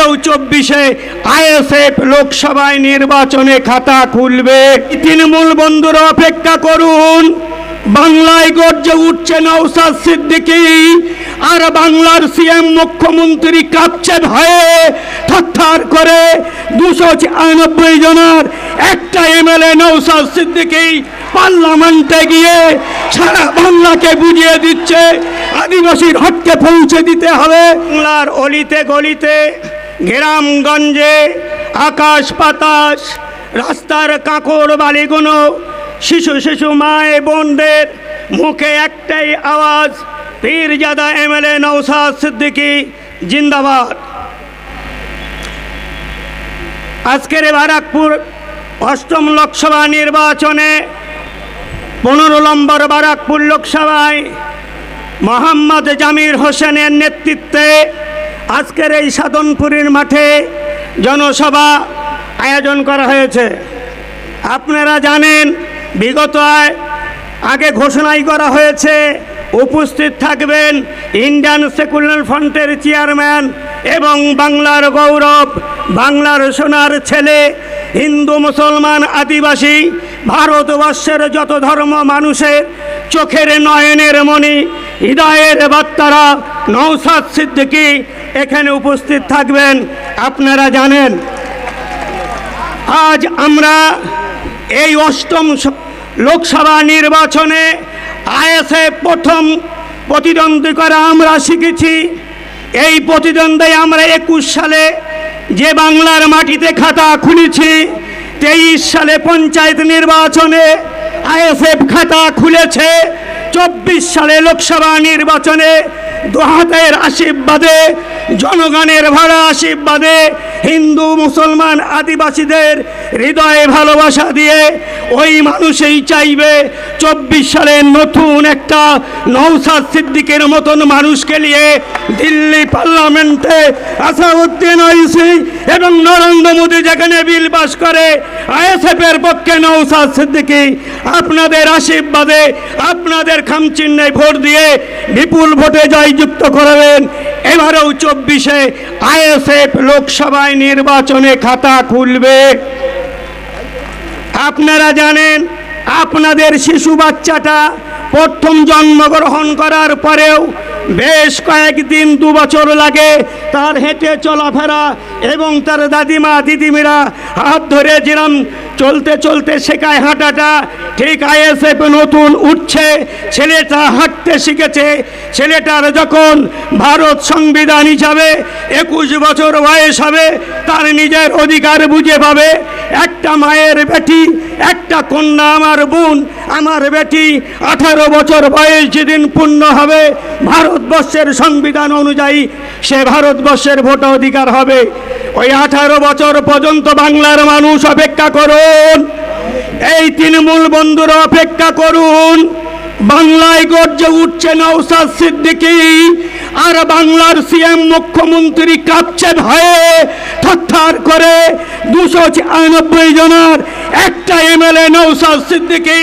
এবারেও চব্বিশে আইএসএফ লোকসভায় নির্বাচনে খাতা খুলবে। তৃণমূল বন্ধুরা অপেক্ষা করুন। বাংলায় গর্জে উঠছে নৌসাদ সিদ্দিকী। আর বাংলার সিএম মুখ্যমন্ত্রী কাঁপছে ভয়ে থরথর করে। দুশো ছিয়ানব্বই জনের একটা এমএলএ নৌসাদ সিদ্দিকী পার্লামেন্টে গিয়ে সারা বাংলাকে বুঝিয়ে দিচ্ছে, আদিবাসীর হককে পৌঁছে দিতে হবে। বাংলার অলিতে গলিতে গ্রামগঞ্জে আকাশ পাতাস রাস্তার কাঁকড় বালিগুলো, শিশু শিশু মায়ে বোনদের মুখে একটাই আওয়াজ, পীরজাদা এমএলএ নৌসাদ সিদ্দিকী, জিন্দাবাদ। আজকের বারাকপুর অষ্টম লোকসভা নির্বাচনে পনেরো নম্বর বারাকপুর লোকসভায় মোহাম্মদ জামির হোসেনের নেতৃত্বে আজকের এই সাধনপুরীর মাঠে জনসভা আয়োজন করা হয়েছে। আপনারা জানেন, বিগত আগে ঘোষণাই করা হয়েছে, উপস্থিত থাকবেন ইন্ডিয়ান সেকুলার ফ্রন্টের চেয়ারম্যান এবং বাংলার গৌরব, বাংলার সোনার ছেলে, হিন্দু, মুসলমান, আদিবাসী, ভারতবর্ষের যত ধর্ম মানুষের চোখের নয়নের মণি, হৃদয়ের বার্তারা নৌসাদ সিদ্দিকী এখানে উপস্থিত থাকবেন, আপনারা জানেন। আজ আমরা এই অষ্টম লোকসভা নির্বাচনে আইএসএ প্রথম প্রতিদ্বন্দ্বী করা আমরা শিখেছি। এই প্রতিদ্বন্দ্বে আমরা একুশ সালে যে বাংলার মাটিতে খাতা খুলেছি, তেইশ সালে পঞ্চায়েত নির্বাচনে আইএসএফ খাতা খুলেছে, চব্বিশ সালে লোকসভা নির্বাচনে দোহাতের আশীর্বাদে জনগণের ভাড়া আশীর্বাদে হিন্দু, মুসলমান, আদিবাসীদের হৃদয়ে ভালোবাসা দিয়ে ওই মানুষই চাইবে চব্বিশ সালে নতুন একটা নৌসাদ সিদ্দিকের মতন মানুষকে নিয়ে দিল্লি পার্লামেন্টে আসাউদ্দিন ঐসি এবং নরেন্দ্র মোদী যেখানে বিল পাস করে, আইএসএফের পক্ষে নৌসাদ সিদ্দিকি আপনাদের আশীর্বাদে, আপনাদের খামচিহ্নে ভোট দিয়ে বিপুল ভোটে জয়যুক্ত করাবেন। এবারেও চব্বিশে আইএসএফ লোকসভায় নির্বাচনে খাতা খুলবে। আপনারা জানেন, আপনাদের শিশু বাচ্চাটা প্রথম জন্মগ্রহণ করার পরেও বেশ কয়েকদিন দু বছর লাগে তার হেঁটে চলাফেরা এবং তার দাদিমা, দিদিমিরা হাত ধরে যেরম চলতে চলতে শেখায় হাঁটাটা, ঠিক আইএসএফ নতুন উঠছে, ছেলেটা হাঁটতে শিখেছে। ছেলেটার যখন ভারত সংবিধান হিসাবে একুশ বছর বয়স হবে, তার নিজের অধিকার বুঝে পাবে। একটা মায়ের বেটি, একটা কন্যা আমার বোন। আমার বেটি আঠারো বছর বয়স যেদিন পূর্ণ হবে, ভারতবর্ষের সংবিধান অনুযায়ী সে ভারতবর্ষের ভোট অধিকার হবে। ওই আঠারো বছর পর্যন্ত বাংলার মানুষ অপেক্ষা করুন। এই তৃণমূল বন্ধুরা অপেক্ষা করুন। বাংলায় গর্জে উঠছে নৌসাদ সিদ্দিকী। আর বাংলার সিএম মুখ্যমন্ত্রী কাঁপছে ভয়ে, থরথর করে দুশো ছিয়ানব্বই জনের একটা এমএলএ নৌসাদ সিদ্দিকী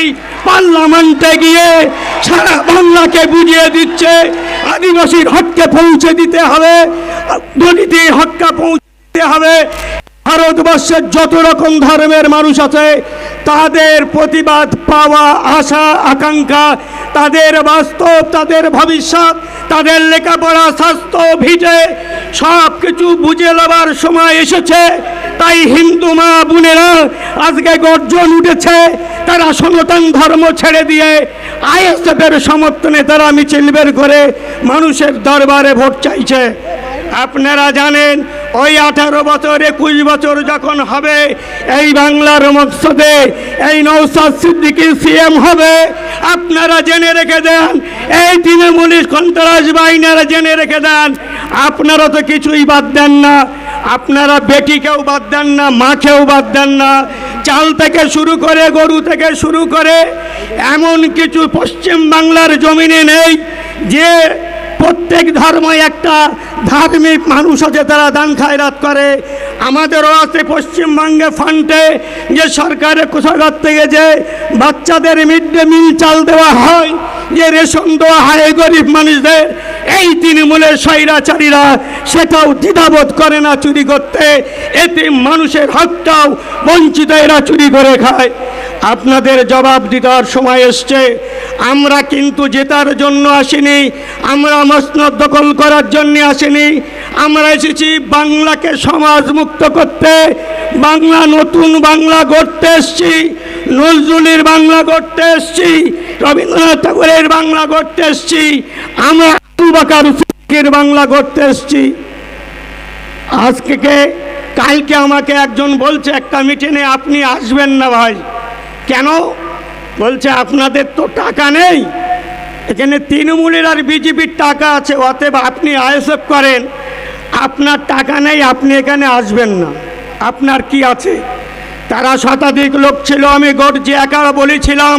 পার্লামেন্টে গিয়ে সারা বাংলাকে বুঝিয়ে দিচ্ছে, আদিবাসীর হককে পৌঁছে দিতে হবে দলিতের হককে পৌঁছে দিতে হবে। ভারতবর্ষের যত রকম ধর্মের মানুষ আছে, তাদের প্রতিবাদ পাওয়া আশা, আকাঙ্ক্ষা, তাদের বাস্তব, তাদের ভবিষ্যৎ, তাদের লেখাপড়া স্বাস্থ্য ভিটে সব কিছু বুঝে নেবার সময় এসেছে। তাই হিন্দু মা বোনেরা, আজকে গর্জন উঠেছে, তারা সনাতন ধর্ম ছেড়ে দিয়ে আইএসএফের সমর্থনে তারা মিছিল বের করে মানুষের দরবারে ভোট চাইছে। আপনারা জানেন ওই আঠারো বছর, একুশ বছর যখন হবে, এই বাংলার মকসদে এই নৌসাদ সিদ্দিকি সিএম হবে। আপনারা জেনে রেখে দেন, এই তৃণমূলী সন্ত্রাস বাহিনীরা জেনে রেখে দেন, আপনারা তো কিছুই বাদ দেন না। আপনারা বেটিকেও বাদ দেন না, মাকেও বাদ দেন না। চাল থেকে শুরু করে, গরু থেকে শুরু করে, এমন কিছু পশ্চিম বাংলার জমিনে নেই যে প্রত্যেক ধর্মই একটা ধার্মিক মানুষ আছে, তারা দান খায়রাত করে। আমাদেরও আছে পশ্চিমবঙ্গে ফান্ডে যে সরকারের কোষাগার থেকে যে বাচ্চাদের মিড ডে মিল চাল দেওয়া হয়, যে রেশন দেওয়া হয় গরিব মানুষদের, এই তৃণমূলের স্বৈরাচারীরা সেটাও দ্বিধাবোধ করে না চুরি করতে। এতে মানুষের হকটাও বঞ্চিত এরা চুরি করে খায়। আপনাদের জবাব দিতার সময় এসছে। আমরা কিন্তু জেতার জন্য আসিনি। আমরা মসনদ দখল করার জন্য আসিনি। আমরা এসেছি বাংলাকে সমাজ মুক্ত করতে। বাংলা নতুন বাংলা গড়তে এসছি। নজরুলের বাংলা গড়তে এসছি। রবীন্দ্রনাথ ঠাকুরের বাংলা গড়তে এসছি। আমরা আবু বাকার বাংলা গড়তে এসছি। আজকে কালকে আমাকে একজন বলছে, একটা মিটিংয়ে আপনি আসবেন না ভাই। কেন? বলছে, আপনাদের তো টাকা নেই। এখানে তৃণমূলের আর বিজেপির টাকা আছে, অতএব আপনি আইএসএফ করেন। আপনার টাকা নেই, আপনি এখানে আসবেন না। আপনার কি আছে? তারা শতাধিক লোক ছিল, আমি গর্জে একা বলেছিলাম,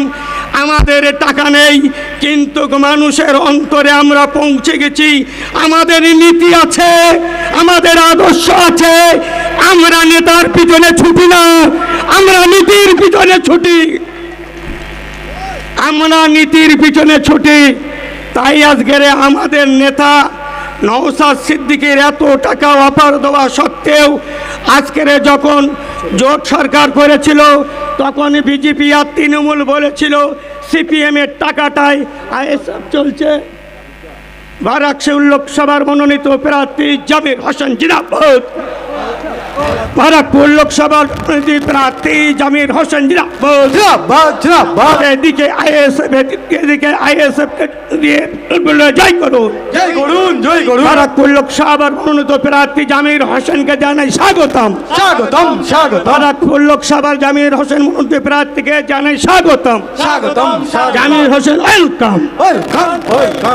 আমাদের টাকা নেই, কিন্তু মানুষের অন্তরে আমরা পৌঁছে গেছি। আমাদের নীতি আছে, আমাদের আদর্শ আছে। আমরা নেতার পিছনে ছুটি না, আমরা নীতির পিছনে ছুটি। আমরা নীতির পিছনে ছুটি। তাই আজকের আমাদের নেতা নওসাদ সিদ্দিকের এত টাকা অফার দেওয়া সত্ত্বেও আজকের যখন জোট সরকার করেছিল, তখন বিজেপি আর তৃণমূল বলেছিল সিপিএমের টাকাটাই আইএসএফ চলছে। বারাকশিউল লোকসভার মনোনীত প্রার্থী জামির হোসেন জিনাবাদ বারাকপুর লোকসভার প্রার্থী জামির হোসেন জিনাবাদ জিন্দাবাদ জিন্দাবাদ এদিকে আইএসএফ এদিকে আইএসএফ দিয়ে বলে জয় করুন। জয় করুন জয় করুন। বারাকপুর লোকসভার মনোনীত প্রার্থী জামির হোসেনকে জানাই স্বাগতম। স্বাগতম স্বাগতম। বারাকপুর লোকসভার জামির হোসেন মনোনীত প্রার্থীকে জানাই স্বাগতম। স্বাগতম Jamir Hossain welcome welcome.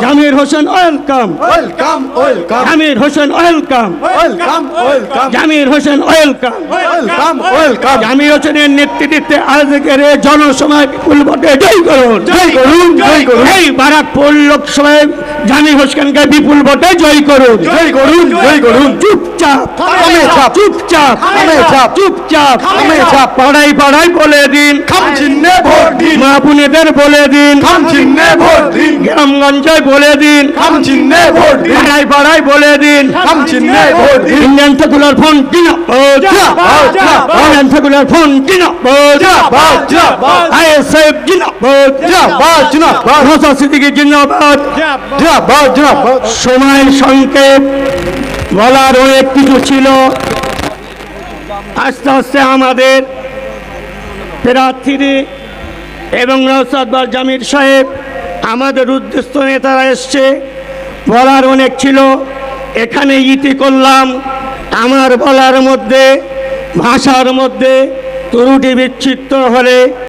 Jamir Hossain welcome. Welcome welcome. Jamir Hossain welcome. Welcome welcome. Jamir Hossain welcome welcome welcome Jamir হোসেনের নেতৃত্বে আজকের এই জনসভায় বিপুল ভোটে জয় করুন জয় করুন জয় করুন। এই বারাকপুর লোকসভায় জামির হোসেনকে বিপুল ভোটে জয় করুন। জয় করুন জয় করুন। চুপচাপ। চুপচাপ থামে চুপচাপ থামে পাড়াই পাড়াই বলে দিন। খাম চিহ্নে ভোট দিন। মা বোনেদের বলে দিন। খাম চিহ্নে ভোট দিন। গ্রামগঞ্জে বলে দিন। খাম চিহ্নে ভোট দিন। পাড়াই পাড়াই বলে দিন। খাম চিহ্নে ভোট দিন। ইন্ডিয়ান সেকুলার ফোন জিন্দাবাদ, জিন্দাবাদ। ইন্ডিয়ান সেকুলার ফোন জিনাবাদ জিন্দাবাদ জিন্দাবাদ আইএসএফ জিনাবাদ জিন্দাবাদ জিন্দাবাদ ভাষা সিদ্দিকি জিন্দাবাদ জিন্দাবাদ জিন্দাবাদ সময় সংক্ষেপ বলার অনেক কিছু ছিল। আস্তে আস্তে আমাদের প্রার্থীরে এবং নৌসাদবার জামির সাহেব আমাদের উদ্দেশ্য নেতারা এসছে। বলার অনেক ছিল। এখানে ইতি করলাম। আমার বলার মধ্যে ভাষার মধ্যে ত্রুটি বিচ্ছিন্ন হলে